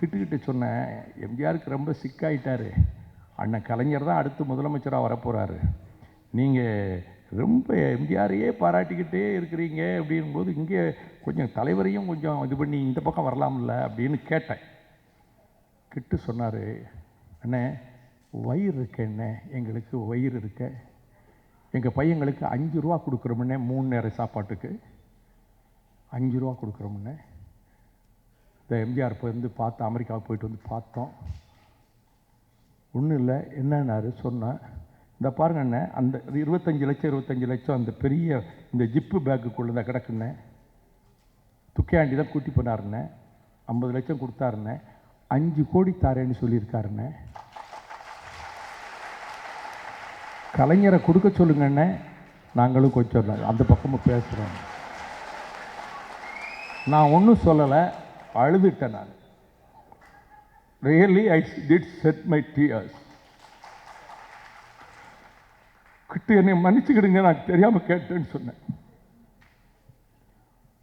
கிட்டுக்கிட்ட சொன்னேன் எம்ஜிஆருக்கு ரொம்ப சிக்காயிட்டார். அண்ணன் கலைஞர் தான் அடுத்து முதலமைச்சராக வரப்போகிறாரு நீங்கள் ரொம்ப எம்ஜிஆரையே பாராட்டிக்கிட்டே இருக்கிறீங்க. அப்படிங்கும்போது இங்கே கொஞ்சம் தலைவரையும் கொஞ்சம் இது பண்ணி இந்த பக்கம் வரலாம்ல. அப்படின்னு கேட்டேன். கிட்டு சொன்னார் அண்ணே வயிறு இருக்க என்ன எங்களுக்கு வயிறு இருக்க. எங்கள் பையங்களுக்கு அஞ்சு ரூபா கொடுக்குறோமுன்னே மூணு நேரம் சாப்பாட்டுக்கு. அஞ்சு ரூபா கொடுக்குறோமுன்னே இந்த எம்ஜிஆர் போயிருந்து வந்து பார்த்து அமெரிக்காவுக்கு போயிட்டு வந்து பார்த்தோம். ஒன்றும் இல்லை என்னன்னாரு சொன்னேன் இந்த பாருங்க அண்ணே அந்த இருபத்தஞ்சி லட்சம் இருபத்தஞ்சி லட்சம் அந்த பெரிய இந்த ஜிப்பு பேக்குக்குள்ளே தான் கிடக்குண்ணே. துக்கையாண்டி தான் கூட்டி போனாருண்ணே. ஐம்பது லட்சம் கொடுத்தாருண்ணே. அஞ்சு கோடி தாரேன்னு சொல்லியிருக்காருண்ணே. கலைஞரை கொடுக்க சொல்லுங்கண்ணே. நாங்களும் கொஞ்சம் அந்த பக்கமும் பேசுகிறோம் நான் ஒன்றும் சொல்லலை. அழுதுட்டேன் நான். Really I did said my dears கிட்ட என்னை மன்னிச்சுக்கிடுங்க நான் தெரியாமல் கேட்டேன்னு சொன்னேன்.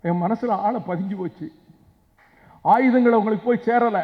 என் மனசில் ஆளை பதிஞ்சு போச்சு. ஆயுதங்களை உங்களுக்கு போய் சேரலை.